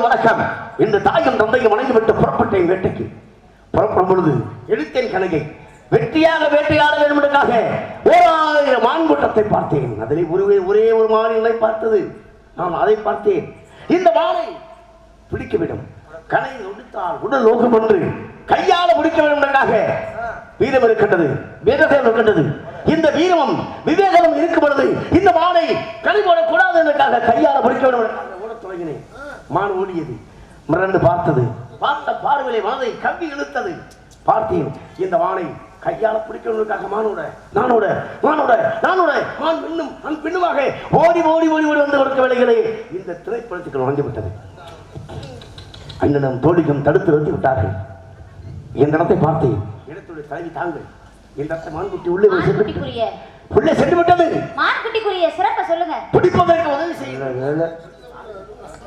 வேட்டையாடுவது வழக்கம் இந்த தாயும் தந்தையும் வணங்கி விட்டு புறப்பட்டேன் வேட்டைக்கு. புறப்படும் பொழுது எடுத்தேன் கலையை வெற்றியாக வேட்டையாட வேண்டும் என்பதற்காக ஓராயிரம் மான்கூட்டத்தை பார்த்தேன். அதிலே ஒருவே ஒரே ஒரு மானினை பார்த்தது. நான் அதை பார்த்தேன். இந்த மானை பிடிக்கவிடும். கலை ஒடுத்தால் உடல் லோகம் என்று கையால முடிக்க வேண்டும் வீரம் இருக்கின்றது. விவேகம் இருக்கின்றது. இந்த வீரமும் விவேகமும் இருக்கும் பொழுது இந்த மானை கனி போடக்கூடாது என்றாக கையால முடிக்க வேண்டும் என்பதற்காக ஓடத் தொடங்கினேன். மான் ஓடியது. மிரண்டு பார்த்தது. பார்த்த பார்வையிலே மனதை கவ்வி இழுத்தது. பார்த்தேன் இந்த மானை கையால பிடிக்கிறவர்களுக்காக மானோட நானோட மானோட நானோட மான் பின்னும் மான் பின்னுமாக ஓடி ஓடி ஓடி ஓடி வந்து கொடுக்க வேலைகளே இந்த திரைப்படத்துக்கு நுழைஞ்சு விட்டது. அண்ணனும் தோழிக்கும் தடுத்து நிறுத்தி விட்டார்கள். இந்த இடத்தை பார்த்தேன். இடத்துடைய தலைவி தாங்கள் இந்த இடத்தை மான்குட்டி உள்ளே சென்று உள்ளே சென்று விட்டது. மான்குட்டிக்குரிய சிறப்பை சொல்லுங்க. பிடிப்பதற்கு உதவி செய்ய வேலை.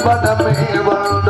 இன்பனமே வந்தது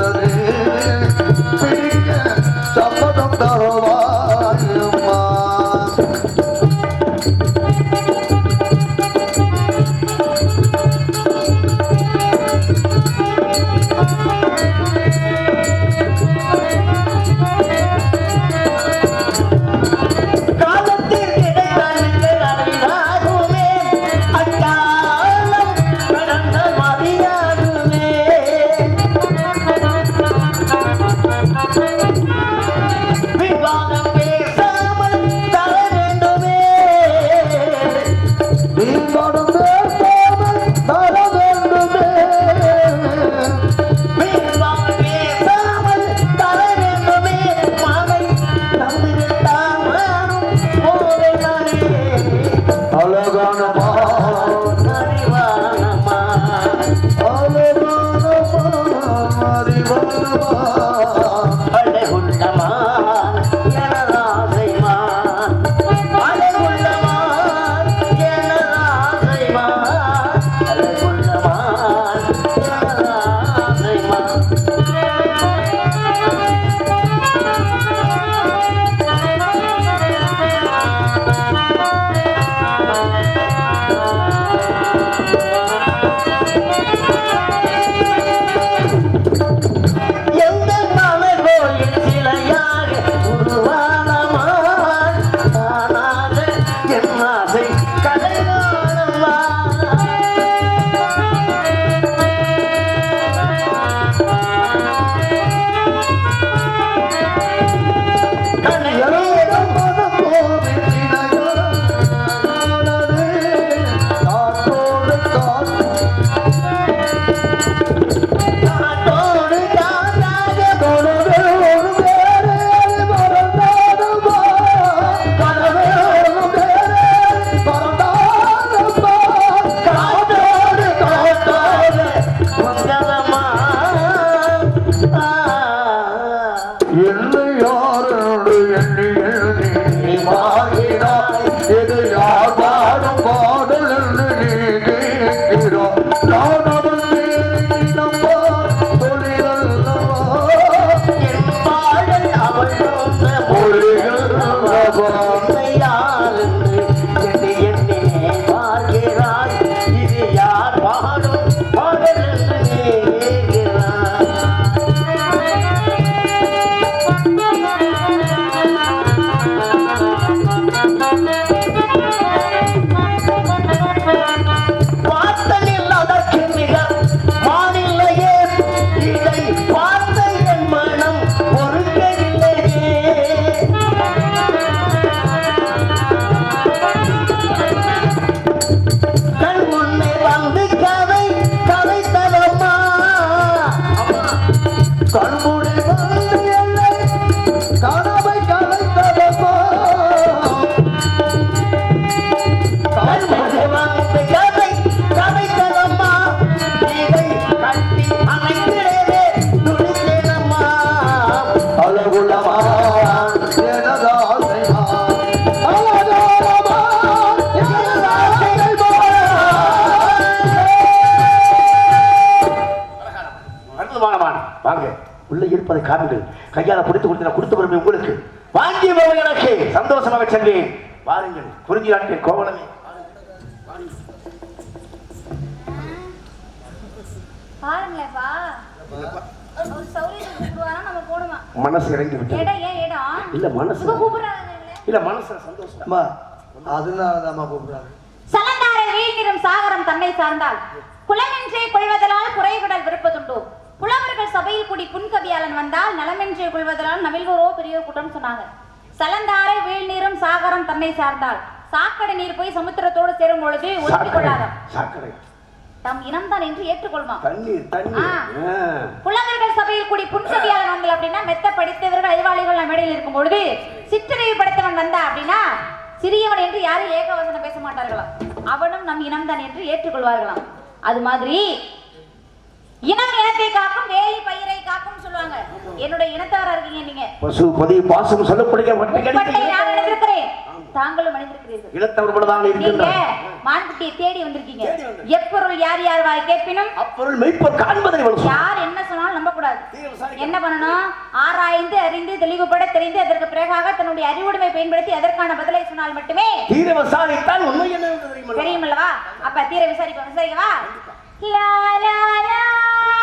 காமிகள். கையால பிடித்து கொடுத்து கொடுத்து வருமே உங்களுக்கு. வாங்கிய எனக்கு. சந்தோஷமாக சென்றேன் வாருங்கள். குறிஞ்சி நாட்டின் கோவலமே. மனசு இறங்கி இல்ல மனசு. இல்ல மனசு சந்தோஷம். அம்மா அதனாலதாம்மா கூப்பிடுறாங்க. சலந்தாரை வீழ்நிறும் சாகரம் தன்னை சார்ந்தால் குலமென்றே கொள்வதலால் குறைவிடல் விருப்பதுண்டு. புலவர்கள் சபையில் கூடி புன்கவியாளன் வந்தால் நலமென்றே கொள்வதலால் நவில்கோரோ பெரியோர் கூட்டம் சொன்னாங்க. சலந்தாரை வீழ்நீரும் சாகரம் தன்னை சார்ந்தால் சாக்கடை நீர் போய் சமுத்திரத்தோடு சேரும் பொழுது ஒதுக்கிக் கொள்ளாதாம் தம் இனம்தான் என்று. ஆ. புலவர்கள் சபையில் கூடி புன்சதியாளன் வந்தல் அப்படின்னா மெத்த படித்தவர்கள் அறிவாளிகள் மேடையில் இருக்கும் பொழுது சிற்றறிவு படைத்தவன் வந்தா அப்படின்னா சிறியவன் என்று யாரும் ஏகவசனம் பேச மாட்டார்களாம். அவனும் நம் இனம்தான் என்று ஏற்றுக்கொள்வார்களாம். அது மாதிரி இனம் இனத்தை காக்கும் வேலி பயிரை காக்கும் சொல்லுவாங்க. என்னுடைய இனத்தவரா இருக்கீங்க நீங்க. பசு பதி பாசம் சொல்லக்கூடிய முப்பட்டை வட்டை நான் அணிந்திருக்கிறேன் தாங்களும் அணிந்திருக்கிறீர்கள் மான்குட்டியை தேடி வந்திருக்கீங்க. எப்பொருள் யார் யார் வாய் கேட்பினும் அப்பொருள் மெய்ப்பொருள் காண்பதை வளர்ச்சி யார் என்ன சொன்னாலும் நம்ப கூடாது விசாரிக்க. என்ன பண்ணணும்? ஆராய்ந்து அறிந்து தெளிவுபட தெரிந்து அதற்கு பிறகாக தன்னுடைய அறிவுடைமை பயன்படுத்தி அதற்கான பதிலை சொன்னால் மட்டுமே தீர விசாரித்தால் உண்மை என்ன என்று தெரியுமா? தெரியுமல்லவா? அப்ப தீர விசாரிப்போம் விசாரிக்கவா? Yeah, yeah, yeah.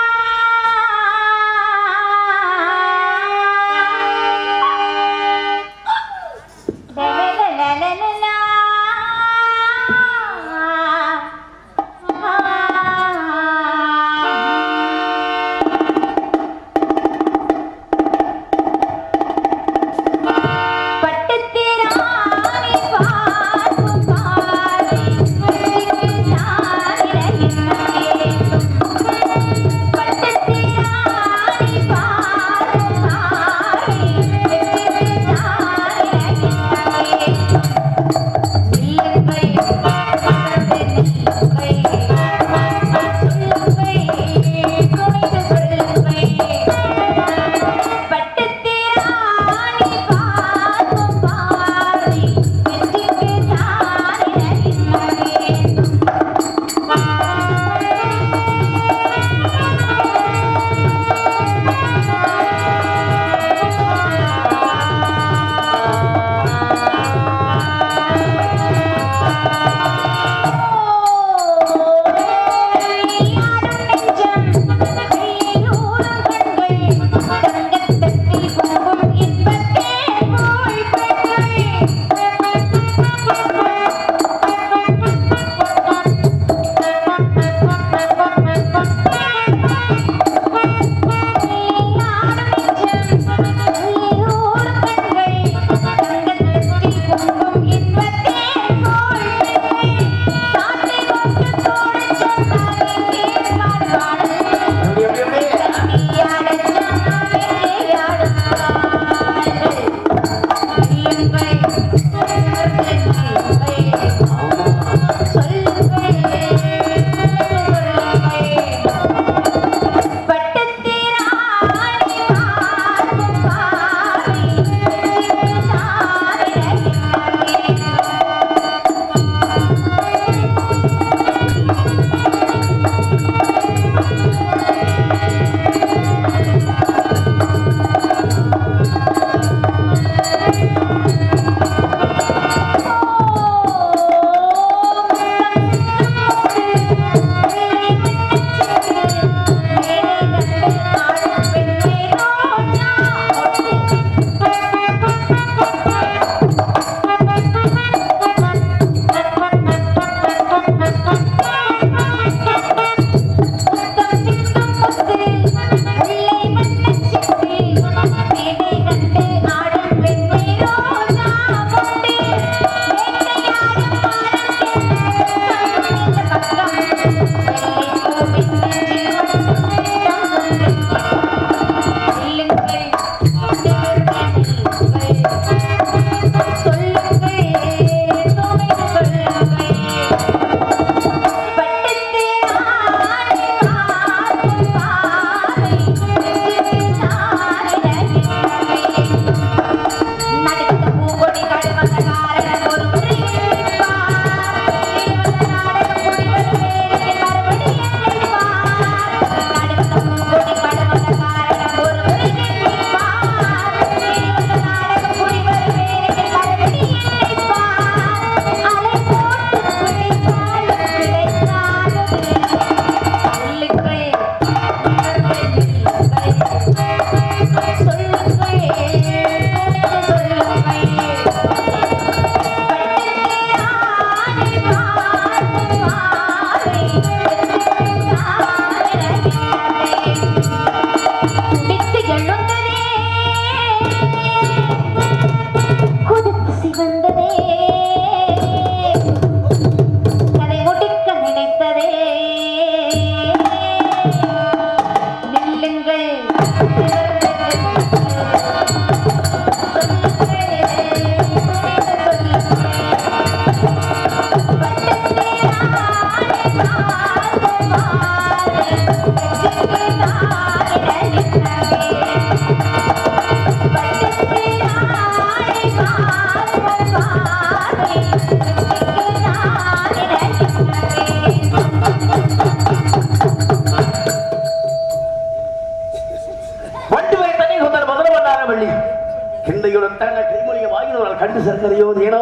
விட்டாங்க கைமொழியை வாங்கினவர்கள் கண்டு சேர்க்கலையோ ஏனோ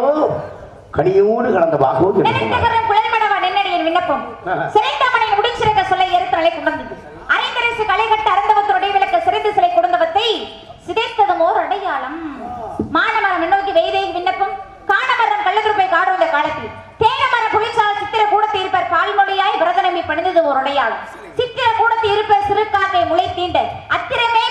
கனியோடு கலந்த பாகவோ விண்ணப்பம். சிறைத்தாமனின் முடிச்சிருக்க சொல்ல ஏற்ற நிலை அரைந்தரசு களைகட்ட அறந்தவத்தருடைய விளக்க சிறைந்து சிலை குடும்பத்தை சிதைத்ததும் ஓர் அடையாளம். மானமரம் முன்னோக்கி வைதேகி விண்ணப்பம். காணமரம் கள்ளதுருப்பை காடுவந்த காலத்தில் தேனமர புலிச்சால சித்திர கூடத்தை இருப்பர் பால்மொழியாய் விரதனமி பணிந்தது ஒரு அடையாளம். சித்திர கூடத்தை இருப்பர் சிறு முளை தீண்ட அத்திரமே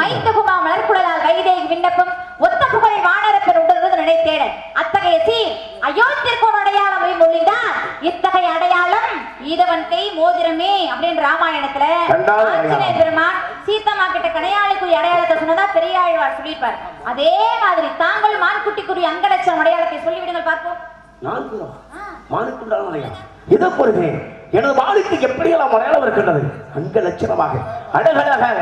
மைந்தகுமா மலர்குழலால் வைதேகி விண்ணப்பம் ஒத்த புகழ் வானரப்பன் உடனது நினைத்தேட அத்தகைய சீர் அயோத்திற்கு ஒரு அடையாளம் மொழிதான் இத்தகைய அடையாளம் ஈதவன் கை மோதிரமே அப்படின்னு ராமாயணத்துல. ஆஞ்சநேய பெருமான் சீத்தம்மா கிட்ட கடையாளுக்குரிய அடையாளத்தை சொன்னதா பெரியாழ்வார் சொல்லியிருப்பார். அதே மாதிரி தாங்கள் மான்குட்டிக்குரிய அங்கலட்சம் அடையாளத்தை சொல்லிவிடுங்கள் பார்ப்போம். மானுக்குண்டான அடையாளம். இதை பொறுங்க எனது மானுக்கு எப்படியெல்லாம் அடையாளம் இருக்கின்றது? அங்க லட்சணமாக அழகழகாக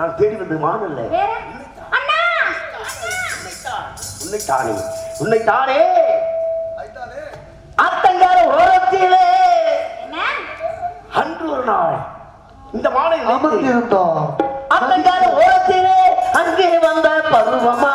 நான் தேடி வந்த மான் உன்னை தானே உன்னை தானே ஆத்தங்கார ஓரத்திலே. அன்று ஒரு நாள் இந்த மாலை அமர்ந்திருந்தோம். ஆத்தங்கார ஓரத்திலே அங்கே வந்த பருவமா